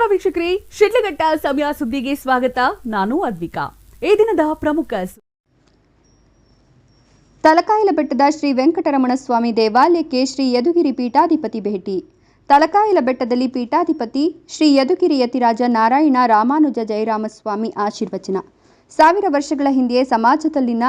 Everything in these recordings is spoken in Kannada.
ನಮಸ್ಕಾರ ವೀಕ್ಷಕರೇ, ಶಿಡ್ಲಘಟ್ಟ ಸಮಯ ಸುದ್ದಿಗೆ ಸ್ವಾಗತ. ನಾನು ಅದ್ವಿಕಾ. ಈ ದಿನದ ಪ್ರಮುಖ ತಲಕಾಯಲ ಬೆಟ್ಟದ ಶ್ರೀ ವೆಂಕಟರಮಣ ಸ್ವಾಮಿ ದೇವಾಲಯಕ್ಕೆ ಶ್ರೀ ಯದುಗಿರಿ ಪೀಠಾಧಿಪತಿ ಭೇಟಿ. ತಲಕಾಯಲ ಬೆಟ್ಟದಲ್ಲಿ ಪೀಠಾಧಿಪತಿ ಶ್ರೀ ಯದುಗಿರಿ ಯತಿರಾಜ ನಾರಾಯಣ ರಾಮಾನುಜ ಜಯರಾಮಸ್ವಾಮಿ ಆಶೀರ್ವಚನ. ಸಾವಿರ ವರ್ಷಗಳ ಹಿಂದೆಯೇ ಸಮಾಜದಲ್ಲಿನ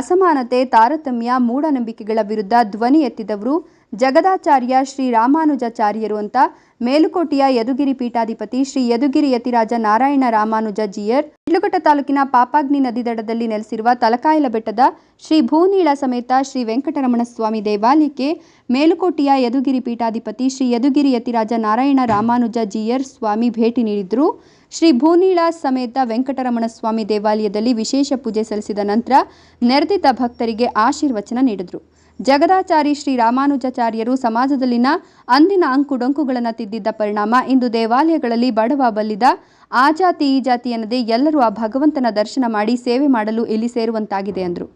ಅಸಮಾನತೆ, ತಾರತಮ್ಯ, ಮೂಢನಂಬಿಕೆಗಳ ವಿರುದ್ಧ ಧ್ವನಿ ಎತ್ತಿದವರು ಜಗದಾಚಾರ್ಯ ಶ್ರೀ ರಾಮಾನುಜಾಚಾರ್ಯರು ಅಂತ ಮೇಲುಕೋಟೆಯ ಯದುಗಿರಿ ಪೀಠಾಧಿಪತಿ ಶ್ರೀ ಯದುಗಿರಿ ಯತಿರಾಜ ನಾರಾಯಣ ರಾಮಾನುಜ ಜಿಯರ್ ಶಿಡ್ಲಘಟ್ಟ ತಾಲೂಕಿನ ಪಾಪಾಗ್ನಿ ನದಿ ದಡದಲ್ಲಿ ನೆಲೆಸಿರುವ ತಲಕಾಯಲ ಬೆಟ್ಟದ ಶ್ರೀ ಭೂನೀಳ ಸಮೇತ ಶ್ರೀ ವೆಂಕಟರಮಣ ಸ್ವಾಮಿ ದೇವಾಲಯಕ್ಕೆ ಮೇಲುಕೋಟೆಯ ಯದುಗಿರಿ ಪೀಠಾಧಿಪತಿ ಶ್ರೀ ಯದುಗಿರಿ ಯತಿರಾಜ ನಾರಾಯಣ ರಾಮಾನುಜ ಜಿಯರ್ ಸ್ವಾಮಿ ಭೇಟಿ ನೀಡಿದ್ರು. ಶ್ರೀ ಭೂನೀಳ ಸಮೇತ ವೆಂಕಟರಮಣ ಸ್ವಾಮಿ ದೇವಾಲಯದಲ್ಲಿ ವಿಶೇಷ ಪೂಜೆ ಸಲ್ಲಿಸಿದ ನಂತರ ನೆರೆದಿದ್ದ ಭಕ್ತರಿಗೆ ಆಶೀರ್ವಚನ ನೀಡಿದರು. ಜಗದಾಚಾರಿ ಶ್ರೀ ರಾಮಾನುಜಾಚಾರ್ಯರು ಸಮಾಜದಲ್ಲಿನ ಅಂದಿನ ಅಂಕುಡೊಂಕುಗಳನ್ನು ತಿದ್ದಿದ್ದ ಪರಿಣಾಮ ಇಂದು ದೇವಾಲಯಗಳಲ್ಲಿ ಬಡವ ಬಲ್ಲಿದ ಆ ಜಾತಿ, ಈ ಜಾತಿ ಎನ್ನದೆ ಎಲ್ಲರೂ ಆ ಭಗವಂತನ ದರ್ಶನ ಮಾಡಿ ಸೇವೆ ಮಾಡಲು ಇಲ್ಲಿ ಸೇರುವಂತಾಗಿದೆ ಅಂದರು.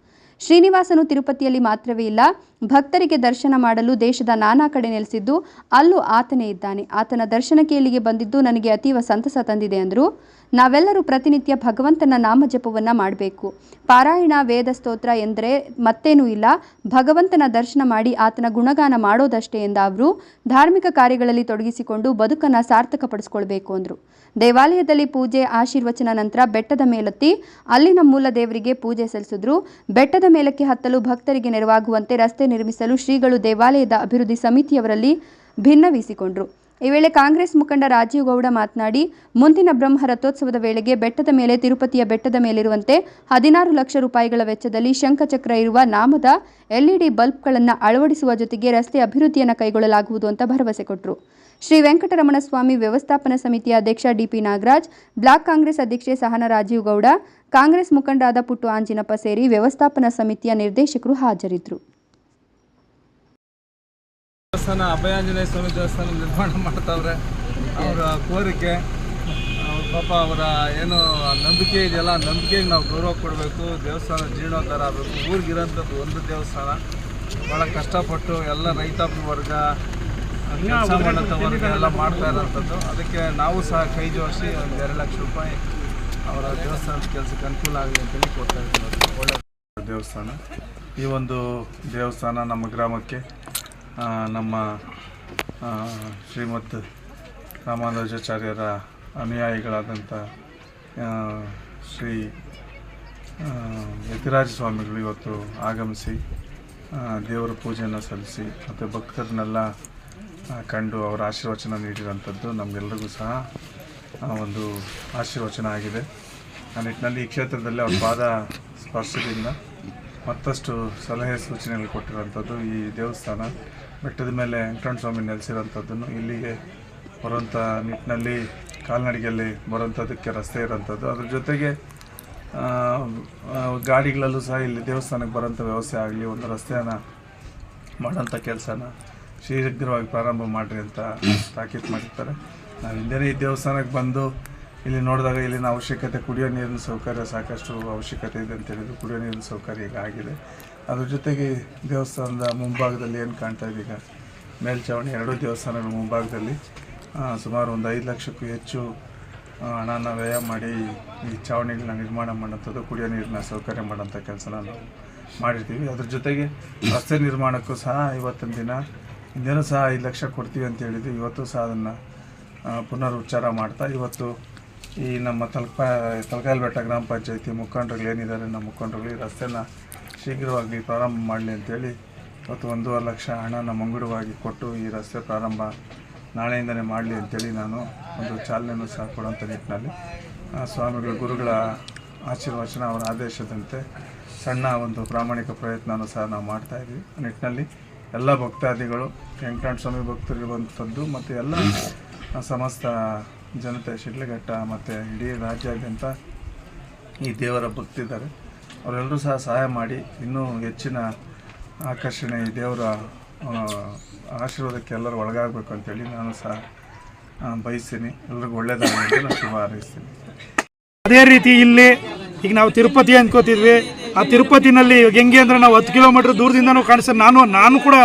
ಶ್ರೀನಿವಾಸನು ತಿರುಪತಿಯಲ್ಲಿ ಮಾತ್ರವೇ ಇಲ್ಲ ಭಕ್ತರಿಗೆ ದರ್ಶನ ಮಾಡಲು ದೇಶದ ನಾನಾ ಕಡೆ ನೆಲೆಸಿದ್ದು, ಅಲ್ಲೂ ಆತನೇ ಇದ್ದಾನೆ. ಆತನ ದರ್ಶನಕ್ಕೆ ಇಲ್ಲಿಗೆ ಬಂದಿದ್ದು ನನಗೆ ಅತೀವ ಸಂತಸ ತಂದಿದೆ ಎಂದರು ನಾವೆಲ್ಲರೂ ಪ್ರತಿನಿತ್ಯ ಭಗವಂತನ ನಾಮಜಪವನ್ನು ಮಾಡಬೇಕು. ಪಾರಾಯಣ, ವೇದ ಸ್ತೋತ್ರ ಎಂದರೆ ಮತ್ತೇನೂ ಇಲ್ಲ. ಭಗವಂತನ ದರ್ಶನ ಮಾಡಿ ಆತನ ಗುಣಗಾನ ಮಾಡೋದಷ್ಟೇ ಎಂದ ಅವರು ಧಾರ್ಮಿಕ ಕಾರ್ಯಗಳಲ್ಲಿ ತೊಡಗಿಸಿಕೊಂಡು ಬದುಕನ್ನು ಸಾರ್ಥಕಪಡಿಸಿಕೊಳ್ಬೇಕು ಅಂದರು. ದೇವಾಲಯದಲ್ಲಿ ಪೂಜೆ, ಆಶೀರ್ವಚನ ನಂತರ ಬೆಟ್ಟದ ಮೇಲತ್ತಿ, ಅಲ್ಲಿನ ಮೂಲ ದೇವರಿಗೆ ಪೂಜೆ ಸಲ್ಲಿಸಿದ್ರು. ಬೆಟ್ಟದ ಮೇಲಕ್ಕೆ ಹತ್ತಲು ಭಕ್ತರಿಗೆ ನೆರವಾಗುವಂತೆ ರಸ್ತೆ ನಿರ್ಮಿಸಲು ಶ್ರೀಗಳು ದೇವಾಲಯದ ಅಭಿವೃದ್ಧಿ ಸಮಿತಿಯವರಲ್ಲಿ ಭಿನ್ನವಿಸಿಕೊಂಡ್ರು. ಈ ವೇಳೆ ಕಾಂಗ್ರೆಸ್ ಮುಖಂಡ ರಾಜೀವ್ ಗೌಡ ಮಾತನಾಡಿ, ಮುಂದಿನ ಬ್ರಹ್ಮ ರಥೋತ್ಸವದ ವೇಳೆಗೆ ಬೆಟ್ಟದ ಮೇಲೆ ತಿರುಪತಿಯ ಬೆಟ್ಟದ ಮೇಲಿರುವಂತೆ ಹದಿನಾರು ಲಕ್ಷ ರೂಪಾಯಿಗಳ ವೆಚ್ಚದಲ್ಲಿ ಶಂಖಚಕ್ರ ಇರುವ ನಾಮದ ಎಲ್ಇಡಿ ಬಲ್ಬ್ಗಳನ್ನು ಅಳವಡಿಸುವ ಜೊತೆಗೆ ರಸ್ತೆ ಅಭಿವೃದ್ಧಿಯನ್ನು ಕೈಗೊಳ್ಳಲಾಗುವುದು ಅಂತ ಭರವಸೆ ಕೊಟ್ಟರು ಶ್ರೀ ವೆಂಕಟರಮಣ ಸ್ವಾಮಿ ವ್ಯವಸ್ಥಾಪನಾ ಸಮಿತಿಯ ಅಧ್ಯಕ್ಷ ಡಿಪಿ ನಾಗರಾಜ್, ಬ್ಲಾಕ್ ಕಾಂಗ್ರೆಸ್ ಅಧ್ಯಕ್ಷೆ ಸಹನ ರಾಜೀವ್ ಗೌಡ, ಕಾಂಗ್ರೆಸ್ ಮುಖಂಡರಾದ ಪುಟ್ಟು ಆಂಜಿನಪ್ಪ ಸೇರಿ ವ್ಯವಸ್ಥಾಪನಾ ಸಮಿತಿಯ ನಿರ್ದೇಶಕರು ಹಾಜರಿದ್ದರು ದೇವಸ್ಥಾನ, ಅಭಯಾಂಜನೇಯ ಸ್ವಾಮಿ ದೇವಸ್ಥಾನ ನಿರ್ಮಾಣ ಮಾಡ್ತಾವ್ರೆ. ಅವರ ಕೋರಿಕೆ ಪಾಪ ಅವರ ಏನು ನಂಬಿಕೆ ಇದೆಯಲ್ಲ ನಂಬಿಕೆಗೆ ನಾವು ಗೌರವ ಕೊಡಬೇಕು. ದೇವಸ್ಥಾನ ಜೀರ್ಣೋದ್ಧಾರ ಆಗಬೇಕು. ಊರಿಗಿರೋಂಥದ್ದು ಒಂದು ದೇವಸ್ಥಾನ. ಭಾಳ ಕಷ್ಟಪಟ್ಟು ಎಲ್ಲ ರೈತಾಪಿ ವರ್ಗ ವರ್ಗ ಎಲ್ಲ ಮಾಡ್ತಾ ಇರೋಂಥದ್ದು. ಅದಕ್ಕೆ ನಾವು ಸಹ ಕೈ ಜೋಡಿಸಿ ಒಂದು ಎರಡು ಲಕ್ಷ ರೂಪಾಯಿ ಅವರ ದೇವಸ್ಥಾನದ ಕೆಲಸಕ್ಕೆ ಅನುಕೂಲ ಆಗಲಿ ಅಂತೇಳಿ ಕೊಡ್ತಾ ಇದ್ದೀವಿ. ಒಳ್ಳೆ ದೇವಸ್ಥಾನ. ಈ ಒಂದು ದೇವಸ್ಥಾನ ನಮ್ಮ ಗ್ರಾಮಕ್ಕೆ ನಮ್ಮ ಶ್ರೀಮತ್ ರಾಮಾನುಜಾಚಾರ್ಯರ ಅನುಯಾಯಿಗಳಾದಂಥ ಶ್ರೀ ಯತಿರಾಜ ಸ್ವಾಮಿಗಳು ಇವತ್ತು ಆಗಮಿಸಿ ದೇವರ ಪೂಜೆಯನ್ನು ಸಲ್ಲಿಸಿ, ಮತ್ತು ಭಕ್ತರನ್ನೆಲ್ಲ ಕಂಡು ಅವರ ಆಶೀರ್ವಚನ ನೀಡಿರುವಂಥದ್ದು ನಮಗೆಲ್ಲರಿಗೂ ಸಹ ಒಂದು ಆಶೀರ್ವಚನ ಆಗಿದೆ. ಆ ನಿಟ್ಟಿನಲ್ಲಿ ಈ ಕ್ಷೇತ್ರದಲ್ಲಿ ಅವ್ರ ಪಾದ ಸ್ಪರ್ಶದಿಂದ ಮತ್ತಷ್ಟು ಸಲಹೆ ಸೂಚನೆಗಳು ಕೊಟ್ಟಿರೋಂಥದ್ದು ಈ ದೇವಸ್ಥಾನ. ಬೆಟ್ಟದ ಮೇಲೆ ವೆಂಕಟಣ್ಣ ಸ್ವಾಮಿ ನೆಲೆಸಿರೋಂಥದ್ದನ್ನು ಇಲ್ಲಿಗೆ ಬರುವಂಥ ನಿಟ್ಟಿನಲ್ಲಿ ಕಾಲ್ನಡಿಗೆಯಲ್ಲಿ ಬರುವಂಥದ್ದಕ್ಕೆ ರಸ್ತೆ ಇರೋಂಥದ್ದು ಅದ್ರ ಜೊತೆಗೆ ಗಾಡಿಗಳಲ್ಲೂ ಸಹ ಇಲ್ಲಿ ದೇವಸ್ಥಾನಕ್ಕೆ ಬರೋಂಥ ವ್ಯವಸ್ಥೆ ಆಗಲಿ, ಒಂದು ರಸ್ತೆಯನ್ನ ಮಾಡೋಂಥ ಕೆಲಸನ ಶೀಘ್ರವಾಗಿ ಪ್ರಾರಂಭ ಮಾಡಿರಿ ಅಂತ ತಾಕೀತು ಮಾಡಿರ್ತಾರೆ. ನಾವು ಹಿಂದೆನೇ ಈ ದೇವಸ್ಥಾನಕ್ಕೆ ಬಂದು ಇಲ್ಲಿ ನೋಡಿದಾಗ ಇಲ್ಲಿನ ಅವಶ್ಯಕತೆ, ಕುಡಿಯೋ ನೀರಿನ ಸೌಕರ್ಯ ಸಾಕಷ್ಟು ಅವಶ್ಯಕತೆ ಇದೆ ಅಂತ ಹೇಳಿದ್ರು. ಕುಡಿಯೋ ನೀರಿನ ಸೌಕರ್ಯ ಈಗ ಆಗಿದೆ. ಅದ್ರ ಜೊತೆಗೆ ದೇವಸ್ಥಾನದ ಮುಂಭಾಗದಲ್ಲಿ ಏನು ಕಾಣ್ತಾ ಇದೆ ಈಗ? ಮೇಲ್ಛಾವಣಿ ಎರಡೂ ದೇವಸ್ಥಾನಗಳ ಮುಂಭಾಗದಲ್ಲಿ. ಸುಮಾರು ಒಂದು ಐದು ಲಕ್ಷಕ್ಕೂ ಹೆಚ್ಚು ಹಣನ ವ್ಯಯ ಮಾಡಿ ಈ ಚಾವಣಿಗಳನ್ನ ನಿರ್ಮಾಣ ಮಾಡೋಂಥದ್ದು ಕುಡಿಯೋ ನೀರಿನ ಸೌಕರ್ಯ ಮಾಡೋಂಥ ಕೆಲಸನ ನಾವು ಮಾಡಿರ್ತೀವಿ. ಅದ್ರ ಜೊತೆಗೆ ರಸ್ತೆ ನಿರ್ಮಾಣಕ್ಕೂ ಸಹ ಇವತ್ತಿನ ದಿನ ಹಿಂದೇನೂ ಸಹ ಐದು ಲಕ್ಷ ಕೊಡ್ತೀವಿ ಅಂತ ಹೇಳಿದ್ವಿ ಇವತ್ತು ಸಹ ಅದನ್ನು ಪುನರುಚ್ಚಾರ ಮಾಡ್ತಾ, ಇವತ್ತು ಈ ನಮ್ಮ ತಲಕ ತಲಕಾಯಲ್ ಬೆಟ್ಟ ಗ್ರಾಮ ಪಂಚಾಯತಿ ಮುಖಂಡರುಗಳು ಏನಿದ್ದಾರೆ, ನಮ್ಮ ಮುಖಂಡರುಗಳು ಈ ರಸ್ತೆನ ಶೀಘ್ರವಾಗಿ ಪ್ರಾರಂಭ ಮಾಡಲಿ ಅಂತೇಳಿ ಇವತ್ತು ಒಂದೂವರೆ ಲಕ್ಷ ಹಣನ ಮುಂಗಡವಾಗಿ ಕೊಟ್ಟು ಈ ರಸ್ತೆ ಪ್ರಾರಂಭ ನಾಳೆಯಿಂದನೇ ಮಾಡಲಿ ಅಂತೇಳಿ ನಾನು ಒಂದು ಚಾಲನೆಯನ್ನು ಸಹ ಕೊಡುವಂಥ ನಿಟ್ಟಿನಲ್ಲಿ ಸ್ವಾಮಿಗಳು ಗುರುಗಳ ಆಶೀರ್ವಚನ ಅವರ ಆದೇಶದಂತೆ ಸಣ್ಣ ಒಂದು ಪ್ರಾಮಾಣಿಕ ಪ್ರಯತ್ನನೂ ಸಹ ನಾವು ಮಾಡ್ತಾ ಇದ್ವಿ ಆ ನಿಟ್ಟಿನಲ್ಲಿ ಎಲ್ಲ ಭಕ್ತಾದಿಗಳು ವೆಂಕಟರಮಣ ಸ್ವಾಮಿ ಭಕ್ತರಿರುವಂಥದ್ದು ಮತ್ತು ಎಲ್ಲ ಸಮಸ್ತ ಜನತೆ ಶಿಡ್ಲಘಟ್ಟ ಮತ್ತು ಇಡೀ ರಾಜ್ಯಾದ್ಯಂತ ಈ ದೇವರ ಭಕ್ತಿದ್ದಾರೆ ಅವರೆಲ್ಲರೂ ಸಹ ಸಹಾಯ ಮಾಡಿ ಇನ್ನೂ ಹೆಚ್ಚಿನ ಆಕರ್ಷಣೆ ಈ ದೇವರ ಆಶೀರ್ವಾದಕ್ಕೆ ಎಲ್ಲರೂ ಒಳಗಾಗಬೇಕು ಅಂತೇಳಿ ನಾನು ಸಹ ಬಯಸ್ತೀನಿ. ಎಲ್ರಿಗೂ ಒಳ್ಳೆಯದಾಗಲಿ ಶುಭ ಹಾರೈಸ್ತೀನಿ. ಅದೇ ರೀತಿ ಇಲ್ಲಿ ಈಗ ನಾವು ತಿರುಪತಿ ಅನ್ಕೋತಿದ್ವಿ ಆ ತಿರುಪತಿನಲ್ಲಿ ಹೆಂಗೆ ಅಂದ್ರೆ ನಾವು ಹತ್ತು ಕಿಲೋಮೀಟರ್ ದೂರದಿಂದನೂ ಕಾಣಿಸ್ತದೆ ನಾನು ನಾನು ಕೂಡ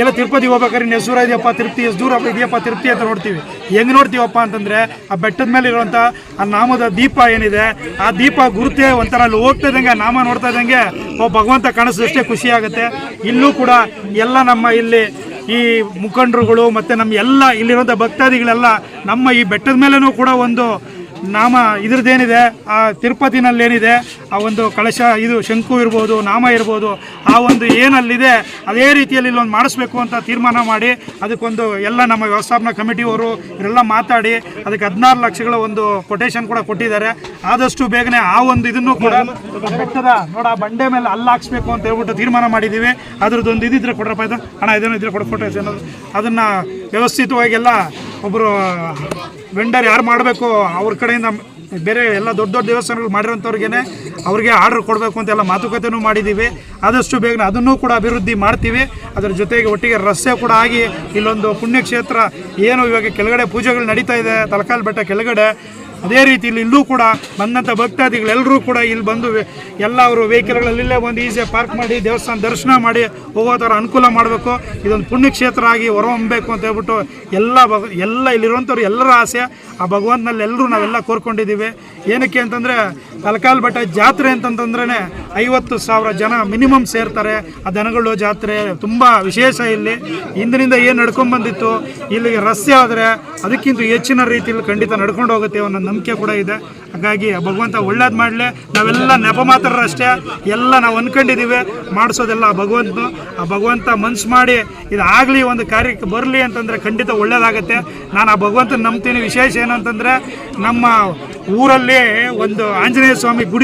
ಎಲ್ಲ ತಿರುಪತಿ ಹೋಗ್ಬೇಕಾದ್ರೆ ಇನ್ನು ಹೆಸರು ಇದೆಯಪ್ಪ, ತಿರುಪತಿ ಎಷ್ಟು ದೂರ ಇದೆಯಪ್ಪ, ತಿರುಪ್ತಿ ಅಂತ ನೋಡ್ತೀವಿ. ಹೆಂಗೆ ನೋಡ್ತೀವಪ್ಪ ಅಂತಂದರೆ ಆ ಬೆಟ್ಟದ ಮೇಲೆ ಇರುವಂಥ ಆ ನಾಮದ ದೀಪ ಏನಿದೆ, ಆ ದೀಪ ಗುರುತೇ ಒಂಥರ ಅಲ್ಲಿ ಹೋಗ್ತಾ ಇದ್ದಂಗೆ ನಾಮ ನೋಡ್ತಾ ಇದ್ದಂಗೆ ಒಬ್ಬ ಭಗವಂತ ಕಾಣಿಸಿದಷ್ಟೇ ಖುಷಿ ಆಗುತ್ತೆ. ಇಲ್ಲೂ ಕೂಡ ಎಲ್ಲ ನಮ್ಮ ಇಲ್ಲಿ ಈ ಮುಖಂಡರುಗಳು ಮತ್ತು ನಮ್ಮ ಎಲ್ಲ ಇಲ್ಲಿರುವಂಥ ಭಕ್ತಾದಿಗಳೆಲ್ಲ ನಮ್ಮ ಈ ಬೆಟ್ಟದ ಮೇಲೂ ಕೂಡ ಒಂದು ನಾಮ ಇದ್ರದ್ದೇನಿದೆ, ಆ ತಿರುಪತಿನಲ್ಲಿ ಏನಿದೆ ಆ ಒಂದು ಕಳಶ, ಇದು ಶಂಕು ಇರ್ಬೋದು, ನಾಮ ಇರ್ಬೋದು, ಆ ಒಂದು ಏನಲ್ಲಿದೆ, ಅದೇ ರೀತಿಯಲ್ಲಿ ಇಲ್ಲೊಂದು ಮಾಡಿಸ್ಬೇಕು ಅಂತ ತೀರ್ಮಾನ ಮಾಡಿ, ಅದಕ್ಕೊಂದು ಎಲ್ಲ ನಮ್ಮ ವ್ಯವಸ್ಥಾಪನಾ ಕಮಿಟಿಯವರು ಇವರೆಲ್ಲ ಮಾತಾಡಿ, ಅದಕ್ಕೆ ಹದಿನಾರು ಲಕ್ಷಗಳ ಒಂದು ಕೊಟೇಶನ್ ಕೂಡ ಕೊಟ್ಟಿದ್ದಾರೆ. ಆದಷ್ಟು ಬೇಗನೆ ಆ ಒಂದು ಇದನ್ನು ಕೂಡ ಬೆಟ್ಟದ, ನೋಡ ಬಂಡೆ ಮೇಲೆ ಅಲ್ಲಿ ಹಾಕ್ಸ್ಬೇಕು ಅಂತ ಹೇಳ್ಬಿಟ್ಟು ತೀರ್ಮಾನ ಮಾಡಿದ್ದೀವಿ. ಅದ್ರದ್ದೊಂದು ಇದಿದ್ರೆ ಕೊಡ್ರಪ್ಪ ಇದು. ಹಣ ಇದೇನೋ ಇದ್ರೆ ಕೊಡ ಕೊಟೇಶನ್ ಅದನ್ನು ವ್ಯವಸ್ಥಿತವಾಗಿ ಎಲ್ಲ ಒಬ್ಬರು ವೆಂಡರ್ ಯಾರು ಮಾಡಬೇಕು, ಅವ್ರ ಕಡೆಯಿಂದ ಬೇರೆ ಎಲ್ಲ ದೊಡ್ಡ ದೊಡ್ಡ ದೇವಸ್ಥಾನಗಳು ಮಾಡಿರೋಂಥವ್ರಿಗೇ ಅವ್ರಿಗೆ ಆರ್ಡ್ರ್ ಕೊಡಬೇಕು ಅಂತೆಲ್ಲ ಮಾತುಕತೆನೂ ಮಾಡಿದ್ದೀವಿ ಆದಷ್ಟು ಬೇಗನೆ ಅದನ್ನು ಕೂಡ ಅಭಿವೃದ್ಧಿ ಮಾಡ್ತೀವಿ. ಅದರ ಜೊತೆಗೆ ಒಟ್ಟಿಗೆ ರಸ್ತೆ ಕೂಡ ಆಗಿ ಇಲ್ಲೊಂದು ಪುಣ್ಯಕ್ಷೇತ್ರ, ಏನು ಇವಾಗ ಕೆಳಗಡೆ ಪೂಜೆಗಳು ನಡೀತಾ ಇದೆ, ತಲಕಾಲ್ ಬೆಟ್ಟ ಕೆಳಗಡೆ. ಅದೇ ರೀತಿ ಇಲ್ಲಿ ಇಲ್ಲೂ ಕೂಡ ಬಂದಂಥ ಭಕ್ತಾದಿಗಳೆಲ್ಲರೂ ಕೂಡ ಇಲ್ಲಿ ಬಂದು ಎಲ್ಲ ಅವರು ವೆಹಿಕಲ್ಗಳಲ್ಲಿ ಇಲ್ಲೇ ಬಂದು ಈಸಿಯಾಗಿ ಪಾರ್ಕ್ ಮಾಡಿ, ದೇವಸ್ಥಾನ ದರ್ಶನ ಮಾಡಿ ಹೋಗೋ ಥರ ಅನುಕೂಲ ಮಾಡಬೇಕು. ಇದೊಂದು ಪುಣ್ಯಕ್ಷೇತ್ರ ಆಗಿ ಹೊರಹೊಮ್ಮಬೇಕು ಅಂತ ಹೇಳ್ಬಿಟ್ಟು ಎಲ್ಲ ಭಗ ಎಲ್ಲ ಇಲ್ಲಿರುವಂಥವ್ರು ಎಲ್ಲರ ಆಸೆ. ಆ ಭಗವಂತನಲ್ಲಿ ಎಲ್ಲರೂ ನಾವೆಲ್ಲ ಕೋರ್ಕೊಂಡಿದ್ದೀವಿ. ಏನಕ್ಕೆ ಅಂತಂದರೆ ತಲಕಾಲ್ ಬೆಟ್ಟ ಜಾತ್ರೆ ಅಂತಂತಂದ್ರೇ ಐವತ್ತು ಸಾವಿರ ಜನ ಮಿನಿಮಮ್ ಸೇರ್ತಾರೆ. ಆ ದನಗಳು ಜಾತ್ರೆ ತುಂಬ ವಿಶೇಷ ಇಲ್ಲಿ. ಹಿಂದಿನಿಂದ ಏನು ನಡ್ಕೊಂಡ್ಬಂದಿತ್ತು ಇಲ್ಲಿಗೆ ರಸ್ತೆ ಆದರೆ ಅದಕ್ಕಿಂತ ಹೆಚ್ಚಿನ ರೀತಿಯಲ್ಲಿ ಖಂಡಿತ ನಡ್ಕೊಂಡು ಹೋಗುತ್ತೆ ಅನ್ನೋ ನಂಬಿಕೆ ಕೂಡ ಇದೆ. ಹಾಗಾಗಿ ಭಗವಂತ ಒಳ್ಳೇದು ಮಾಡಲಿ. ನಾವೆಲ್ಲ ನೆಪ ಮಾತ್ರರಷ್ಟೇ ಎಲ್ಲ ನಾವು ಅಂದ್ಕೊಂಡಿದ್ದೀವಿ ಮಾಡಿಸೋದೆಲ್ಲ ಆ ಭಗವಂತ ಆ ಭಗವಂತ ಮನ್ಸು ಮಾಡಿ ಇದಾಗಲಿ ಒಂದು ಕಾರ್ಯಕ್ಕೆ ಬರಲಿ ಅಂತಂದರೆ ಖಂಡಿತ ಒಳ್ಳೇದಾಗತ್ತೆ. ನಾನು ಆ ಭಗವಂತನ ನಂಬ್ತೀನಿ. ವಿಶೇಷ ಏನಂತಂದರೆ ನಮ್ಮ ಊರಲ್ಲಿ ಒಂದು ಆಂಜನೇಯ ಸ್ವಾಮಿ ಗುಡಿ